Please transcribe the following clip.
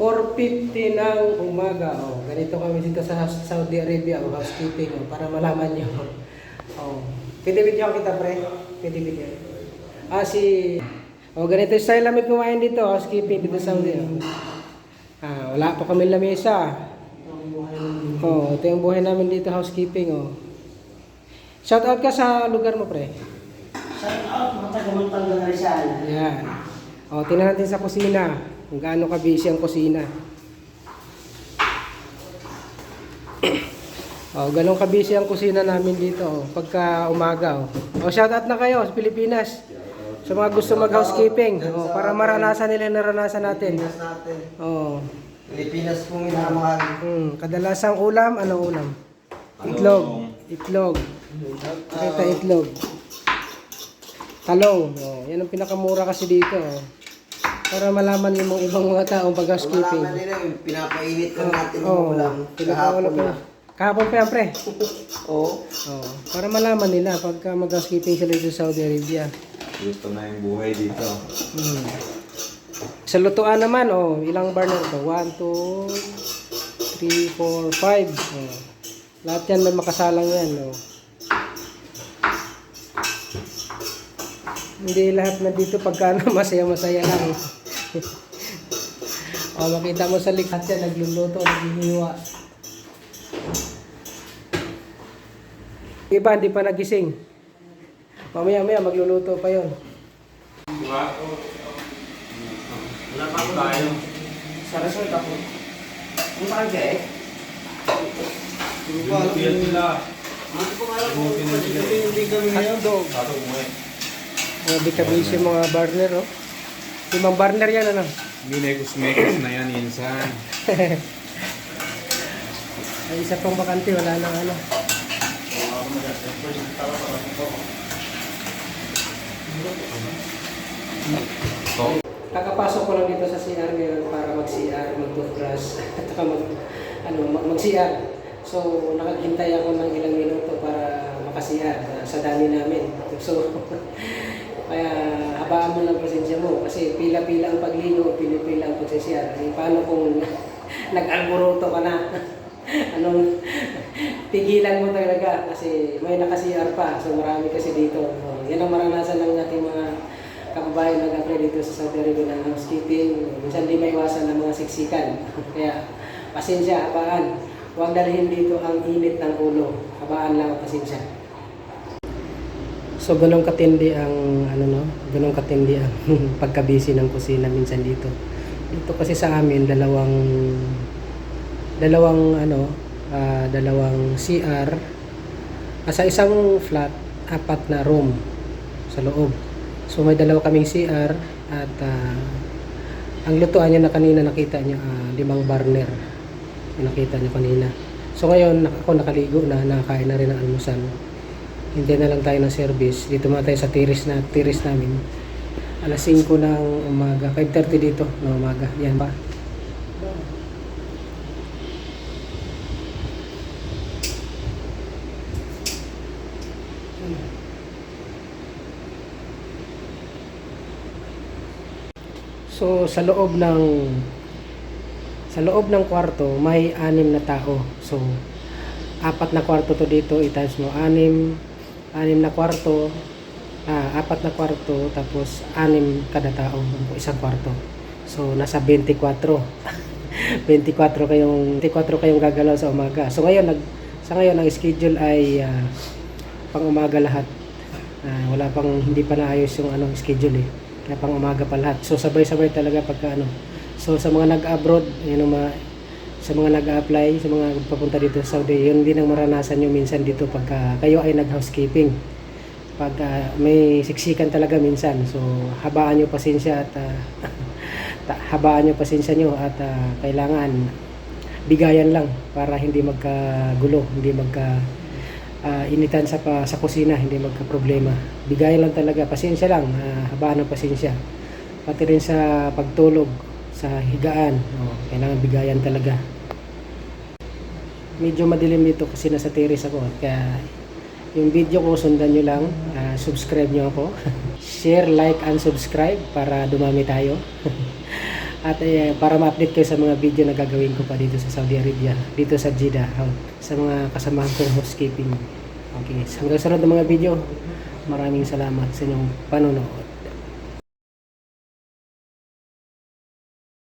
4.50 ng umaga. Oh, ganito kami dito sa Saudi Arabia, oh, housekeeping, oh, para malaman nyo. Oh. Pwede video kita, pre? Pwede video. Ah, si... Oh, ganito yung style namin kumain dito, housekeeping dito sa Saudi. Oh. Ah, wala pa kami lamesa. Oh, ito yung buhay namin dito, housekeeping, oh. Shout out ka sa lugar mo, pre. Shout out, mga taga-Montang na Rizal. Yan. O, tingnan natin sa kusina. Kung gaano ka busy ang kusina. O, ganun ka busy ang kusina namin dito. O, pagka umaga. O, o shoutout na kayo sa Pilipinas. Sa mga gusto mag-housekeeping. O, para maranasan nila naranasan natin. Pilipinas natin. O, Pilipinas kong minamahal. hmm, kadalasang ulam, ano ulam? Itlog. Itlog. Kita itlog. Talong. O, yan ang pinakamura kasi dito. O. Para malaman yung mga ibang mga taong pag-housekeeping. Malaman nila yung pinapainit lang natin yung Oo. ulam. Kahapon na. Kahapon pa yan, pre. Oo. Oo. Para malaman nila pagka mag-housekeeping sila dito sa Saudi Arabia. Gusto na yung buhay dito. Hmm. Sa lutuan naman, oh, ilang burner to? 1, 2, 3, 4, 5. Oh. Lahat yan may makasalang yan. Oh. Hindi lahat na dito pagka masaya-masaya lang. oh, makita mo sa likhat yan, nagluluto, naghihiniwa. Iba, hindi pa nagising. Mamaya-maya, magluluto pa yon. Wala pa ako tayo. Sa resort ako. Ang parang eh. Bumutihan sila. Ano po nga sila. Hindi kami Hotdog. Grabe ka busy mga burner, oh. Limang burner yan, ano? Minekos-mekos na yan insan. Ay, isa pang bakante, wala nang ano. So, Kakapasok ko lang dito sa CR ngayon para mag-CR, mag-toothbrush, at saka mag, ano, mag- mag-CR. So, nakaghintay ako ng ilang minuto para maka-CR uh, sa dami namin. So, kaya habaan mo lang pasensya mo kasi pila-pila ang pagligo, pila-pila ang pag-CR. Eh, paano kung nag-alboroto ka na? Anong pigilan mo talaga kasi may naka-CR pa. So, marami kasi dito. So, yan ang maranasan ng ating mga kababayan nag-apply dito sa Saudi Arabia ng housekeeping. Minsan di maiwasan ng mga siksikan. Kaya pasensya, habaan. Huwag dalhin dito ang init ng ulo. Habaan lang, pasensya. So ganun katindi ang ano no, ganun katindi ang pagkabisi ng kusina minsan dito. Dito kasi sa amin dalawang dalawang ano, ah, dalawang CR Ah, sa isang flat, apat na room sa loob. So may dalawa kaming CR at ah, ang lutuan niya na kanina nakita niyo ah, limang burner. Nakita niyo kanina. So ngayon ako nakaligo na, nakakain na rin ng almusal. Hindi na lang tayo ng service. Dito muna tayo sa tiris na tiris namin. Alas 5 ng umaga, 5:30 dito ng umaga. Yan pa. So sa loob ng sa loob ng kwarto may anim na tao. So apat na kwarto to dito, i-times mo anim anim na kwarto, ah, apat na kwarto tapos anim kada tao isang kwarto. So nasa 24. 24 kayong 24 kayong gagalaw sa umaga. So ngayon nag sa ngayon ang schedule ay ah, pang umaga lahat. Ah, wala pang hindi pa naayos yung anong schedule eh. Kaya pang umaga pa lahat. So sabay-sabay talaga pagka ano. So sa mga nag-abroad, yun ang mga sa mga nag-apply, sa mga papunta dito sa Saudi, yun din ang maranasan nyo minsan dito pagka kayo ay nag-housekeeping. Pag ah, may siksikan talaga minsan. So habaan nyo pasensya at ta- habaan nyo pasensya nyo at ah, kailangan bigayan lang para hindi magkagulo, hindi magka ah, initan sa pa, sa kusina, hindi magka problema. Bigayan lang talaga, pasensya lang, ah, habaan ng pasensya. Pati rin sa pagtulog, sa higaan, oh, kailangan bigayan talaga. Medyo madilim dito kasi nasa terrace ako, kaya yung video ko sundan nyo lang, ah, subscribe nyo ako. Share, like, and subscribe para dumami tayo. At eh, para ma-update kayo sa mga video na gagawin ko pa dito sa Saudi Arabia, dito sa Jeddah, sa mga kasamahan kong housekeeping. Okay, so hanggang ng mga video, maraming salamat sa inyong panonood.